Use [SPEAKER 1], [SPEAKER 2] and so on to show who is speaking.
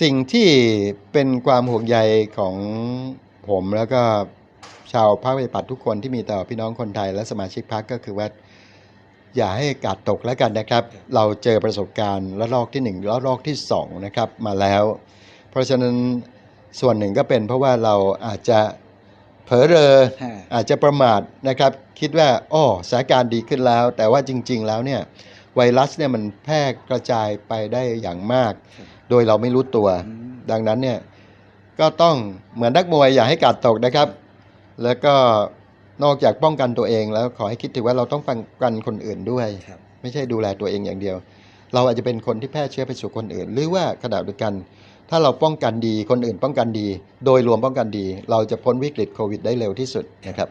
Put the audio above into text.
[SPEAKER 1] สิ่งที่เป็นความห่วงใยของผมแล้วก็ชาวพรรคประชาธิปัตย์ทุกคนที่มีต่อพี่น้องคนไทยและสมาชิกพรรคก็คือว่า อย่าให้กาดตกแล้วกันนะครับ เราเจอประสบการณ์ระลอกที่หนึ่งระลอกที่สองนะครับมาแล้ว เพราะฉะนั้นส่วนหนึ่งก็เป็นเพราะว่าเราอาจจะเผลอเรออาจจะประมาทนะครับ คิดว่าอ้อสถานการณ์ดีขึ้นแล้ว แต่ว่าจริง ๆ แล้วเนี่ยไวรัสเนี่ยมันแพร่กระจายไปได้อย่างมาก โดยเราไม่รู้ตัว
[SPEAKER 2] อืม
[SPEAKER 1] ดังนั้นเนี่ยก็ต้องเหมือนนักมวยอย่าให้กาดตกนะครับ แล้วก็นอกจากป้องกันตัวเอง แล้วขอให้คิดถึงว่าเราต้องป้องกันคนอื่นด้วย
[SPEAKER 2] ครับ
[SPEAKER 1] ไม่ใช่ดูแลตัวเองอย่างเดียว เราอาจจะเป็นคนที่แพร่เชื้อไปสู่คนอื่น หรือว่าขณะเดียวกัน ถ้าเราป้องกันดีคนอื่นป้องกันดี โดยรวมป้องกันดี เราจะพ้นวิกฤตโควิดได้เร็วที่สุดนะครับ